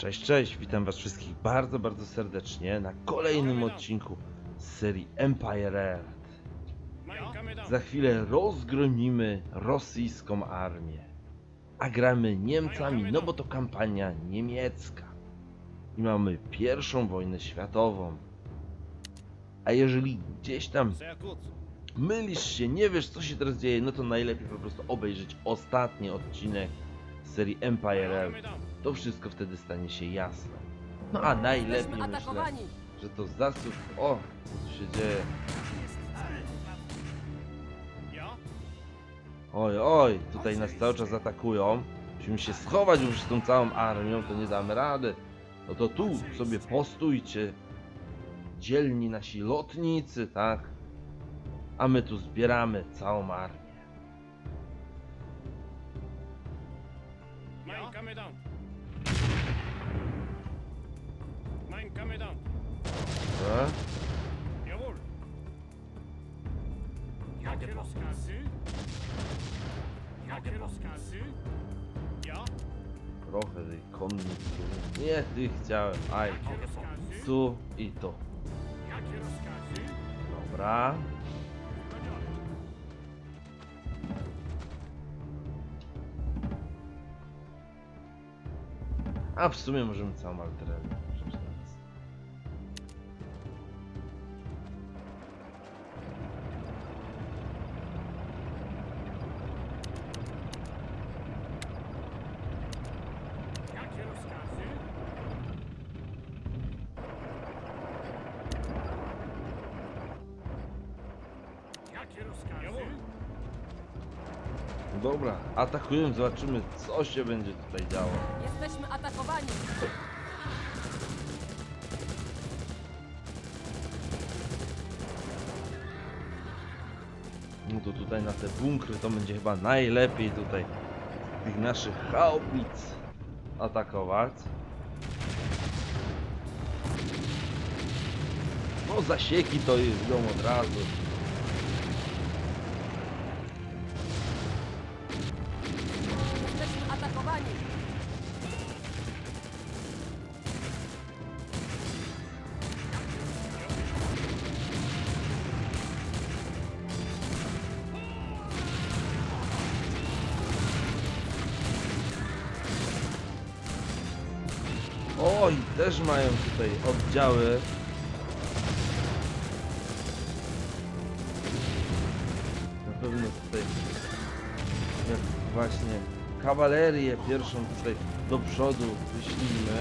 Cześć, cześć, witam was wszystkich bardzo, bardzo serdecznie na kolejnym odcinku z serii Empire Earth. Za chwilę rozgromimy rosyjską armię, a gramy Niemcami, no bo to kampania niemiecka. I mamy pierwszą wojnę światową. A jeżeli gdzieś tam mylisz się, nie wiesz co się teraz dzieje, no to najlepiej po prostu obejrzeć ostatni odcinek z serii Empire Earth. To wszystko wtedy stanie się jasne. No a najlepiej myślę, że to zasób... O, co tu się dzieje? Oj, oj, tutaj nas cały czas atakują. Musimy się schować już z tą całą armią, to nie damy rady. No to tu sobie postójcie. Dzielni nasi lotnicy, tak? A my tu zbieramy całą armię. Mein Kommandant. Mein Kommandant. E? Jawohl. Jakie rozkazy? Jakie rozkazy? Ja? Trochę tej konnicy. Nie, ty chciałem. Aj, tu i tu. Jakie rozkazy? Dobra. A w sumie możemy całą teraz. Jakie? Jakie rozkazy? Dobra, atakują, zobaczymy co się będzie tutaj działo. Jesteśmy atakowani! No to tutaj na te bunkry to będzie chyba najlepiej tutaj tych naszych haubic atakować. No zasieki to jest ją od razu. Oj, też mają tutaj oddziały. Na pewno tutaj jak właśnie kawalerię pierwszą tutaj do przodu wyślimy.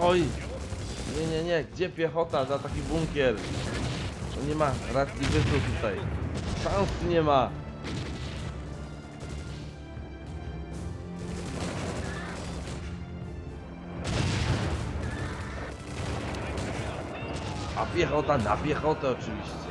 Oj! Nie, nie, nie, gdzie piechota za taki bunkier? To nie ma racji bytu tutaj. Szans nie ma. A piechota na piechotę oczywiście.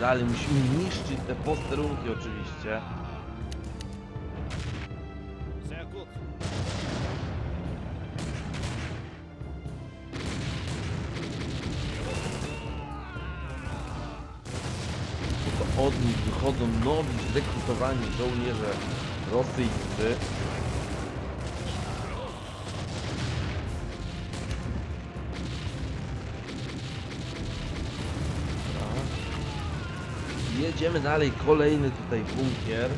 Dalej musimy niszczyć te posterunki oczywiście. Bo to od nich wychodzą nowi zrekrutowani żołnierze rosyjscy. Jedziemy dalej. Kolejny tutaj bunkier,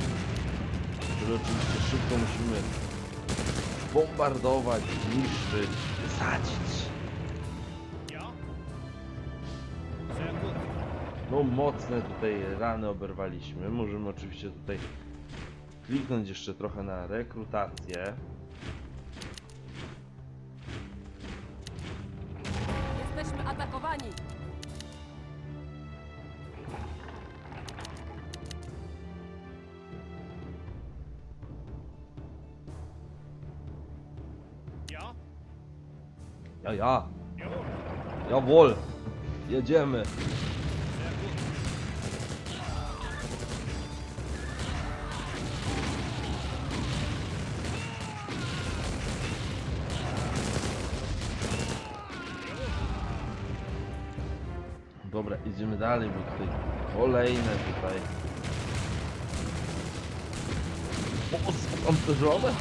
który oczywiście szybko musimy bombardować, niszczyć, wysadzić. No mocne tutaj rany oberwaliśmy. Możemy oczywiście tutaj kliknąć jeszcze trochę na rekrutację. Ja, ja, Jawohl. jedziemy. Dobra, idziemy dalej, bo tutaj kolejne tutaj. O, spancerzone?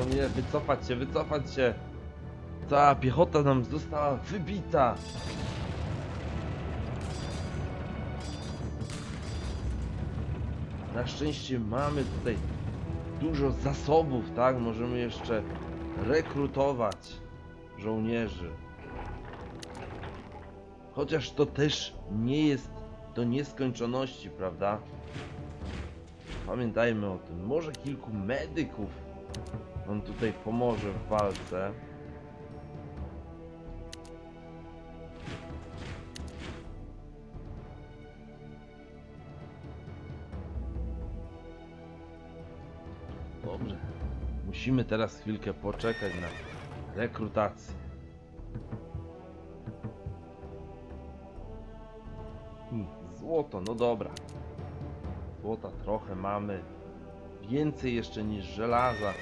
O nie, wycofać się, wycofać się! Cała piechota nam została wybita! Na szczęście mamy tutaj dużo zasobów, tak? Możemy jeszcze rekrutować żołnierzy. Chociaż to też nie jest do nieskończoności, prawda? Pamiętajmy o tym. Może kilku medyków nam tutaj pomoże w walce. Dobrze. Musimy teraz chwilkę poczekać na rekrutację. Hmm, Złoto, no dobra. Złota trochę mamy. Więcej jeszcze niż żelaza.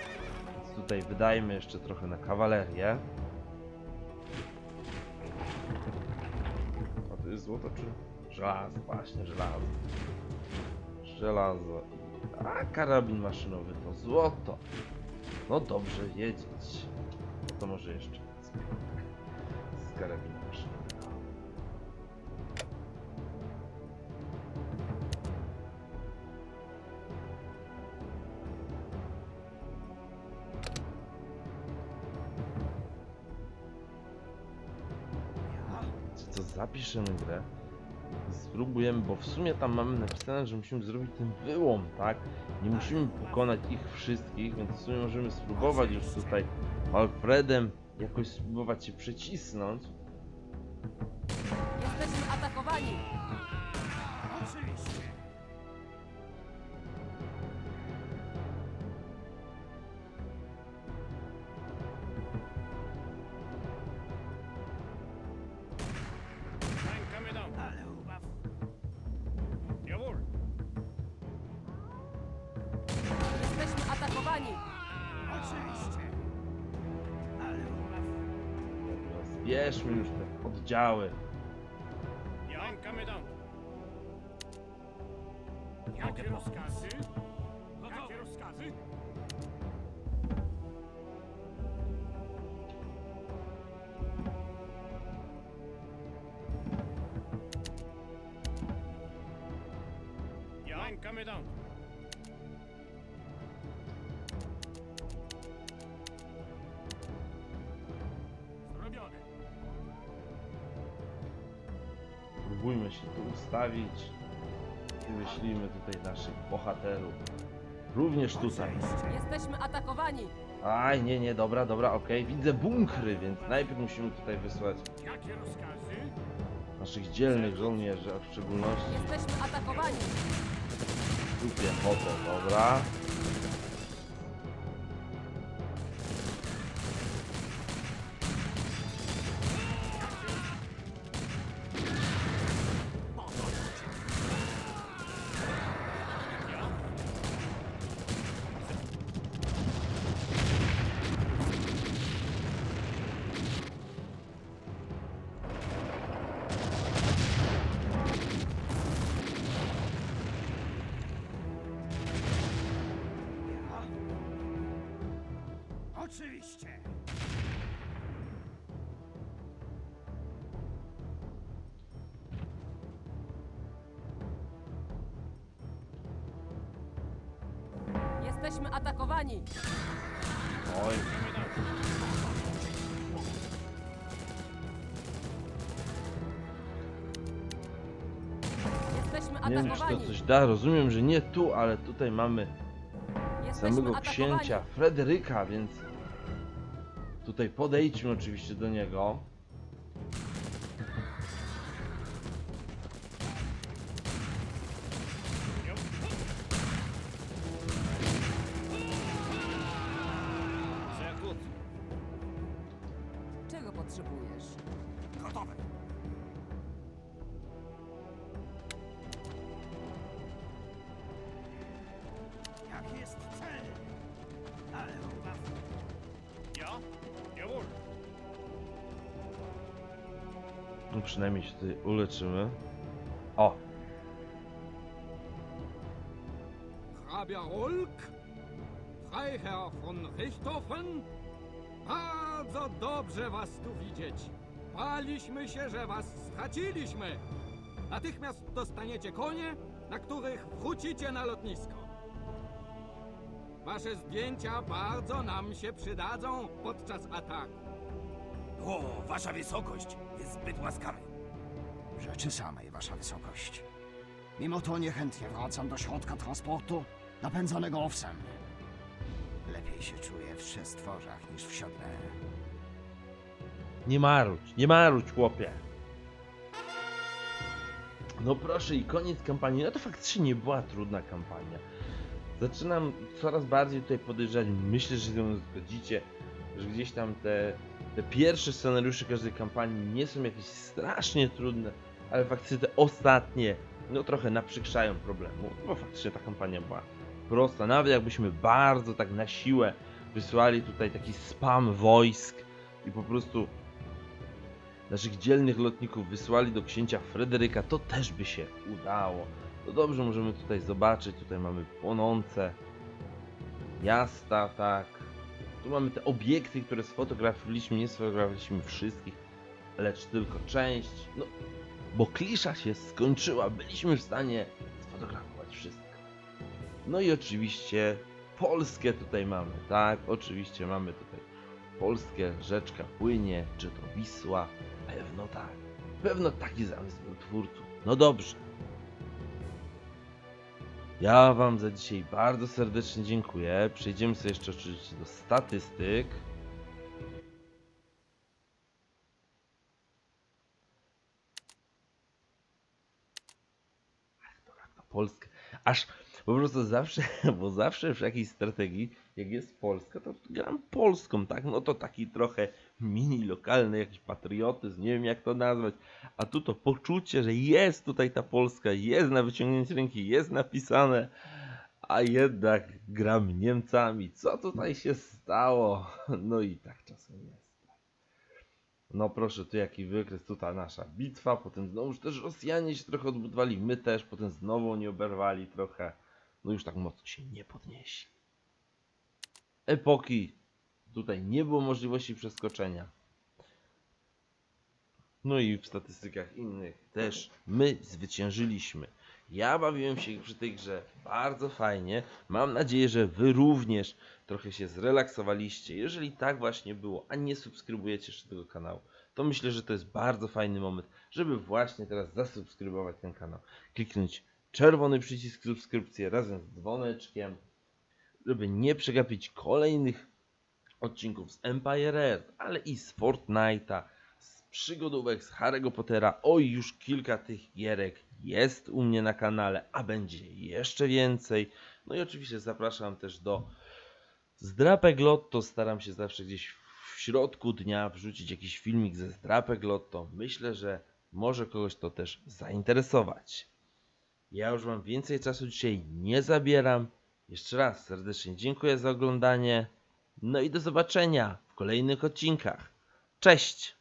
Tutaj wydajmy jeszcze trochę na kawalerię. A to jest złoto czy żelazo? Właśnie żelazo. Żelazo. A karabin maszynowy to złoto. No dobrze wiedzieć. To może jeszcze z karabinu zapiszemy grę? Spróbujemy, bo w sumie tam mamy napisane, że musimy zrobić ten wyłom, tak? Nie musimy pokonać ich wszystkich, więc w sumie możemy spróbować już tutaj Alfredem jakoś spróbować się przecisnąć. Jesteśmy atakowani. Dobra, Zbierzmy już te oddziały. Jakie rozkazy? Jakie rozkazy? Rękamy dam. I wyślijmy tutaj naszych bohaterów. Również tutaj. Jesteśmy atakowani. Aj, nie, nie, dobra, dobra, okej. Widzę bunkry, więc najpierw musimy tutaj wysłać Jakie rozkazy? naszych dzielnych żołnierzy, a w szczególności Jesteśmy atakowani. tu piechotę, dobra. Jesteśmy atakowani! Oj, Jesteśmy nie wiem czy atakowani! to coś da, rozumiem, że nie tu, ale tutaj mamy Jesteśmy samego atakowani! księcia Fryderyka, więc tutaj podejdźmy oczywiście do niego. Potrzebujesz? Gotowe. Jaki jest cel? Ale was. Ja? Jawohl. No przynajmniej się tutaj uleczymy. O, Hrabia Rolk, Freiherr von Richthofen. Bardzo dobrze was tu widzieć. Baliśmy się, że was straciliśmy. Natychmiast dostaniecie konie, na których wrócicie na lotnisko. Wasze zdjęcia bardzo nam się przydadzą podczas ataku. O, wasza wysokość jest zbyt łaskawy. Rzeczy samej, Wasza Wysokość. Mimo to niechętnie wracam do środka transportu napędzanego owsem. Lepiej się czuję w przestworzach niż w siodle. nie marudź, nie marudź chłopie. No proszę i koniec kampanii. No to faktycznie nie była trudna kampania. Zaczynam coraz bardziej tutaj podejrzewać, myślę, że się zgodzicie, że gdzieś tam te, te pierwsze scenariusze każdej kampanii nie są jakieś strasznie trudne, ale faktycznie te ostatnie, no trochę naprzykrzają problemu, bo faktycznie ta kampania była prosta. Nawet jakbyśmy bardzo tak na siłę wysłali tutaj taki spam wojsk i po prostu naszych dzielnych lotników wysłali do księcia Fryderyka, to też by się udało. To dobrze możemy tutaj zobaczyć, tutaj mamy płonące miasta, tak. Tu mamy te obiekty, które sfotografowaliśmy, nie sfotografowaliśmy wszystkich, lecz tylko część. No, bo klisza się skończyła, byliśmy w stanie sfotografować wszystko. No i oczywiście Polskę tutaj mamy, tak, oczywiście mamy tutaj Polskie, rzeczka płynie, czy to Wisła, pewno tak. Pewno taki zamysł był twórców. No dobrze. Ja wam za dzisiaj bardzo serdecznie dziękuję. Przejdziemy sobie jeszcze oczywiście do statystyk. To Polskę. Aż po prostu zawsze, bo zawsze w jakiejś strategii, jak jest Polska, to gram Polską, tak? No to taki trochę mini lokalny jakiś patriotyzm, nie wiem jak to nazwać. A tu to poczucie, że jest tutaj ta Polska, jest na wyciągnięcie ręki, jest napisane, a jednak gram Niemcami. Co tutaj się stało? No i tak czasem jest. No proszę, tu jaki wykres, tu ta nasza bitwa, potem znowuż też Rosjanie się trochę odbudowali, my też, potem znowu oni oberwali trochę. No już tak mocno się nie podnieśli. Epoki. Tutaj nie było możliwości przeskoczenia. No i w statystykach innych też my zwyciężyliśmy. Ja bawiłem się przy tej grze bardzo fajnie. Mam nadzieję, że wy również trochę się zrelaksowaliście. Jeżeli tak właśnie było, a nie subskrybujecie jeszcze tego kanału, to myślę, że to jest bardzo fajny moment, żeby właśnie teraz zasubskrybować ten kanał. Kliknąć czerwony przycisk subskrypcji razem z dzwoneczkiem, żeby nie przegapić kolejnych odcinków z Empire Earth, ale i z Fortnite'a, z przygodówek z Harry'ego Pottera. Oj, już kilka tych gierek jest u mnie na kanale, a będzie jeszcze więcej. No i oczywiście zapraszam też do Zdrapek Lotto. Staram się zawsze gdzieś w środku dnia wrzucić jakiś filmik ze Zdrapek Lotto. Myślę, że może kogoś to też zainteresować. Ja już Wam więcej czasu dzisiaj nie zabieram. Jeszcze raz serdecznie dziękuję za oglądanie. No i do zobaczenia w kolejnych odcinkach. Cześć!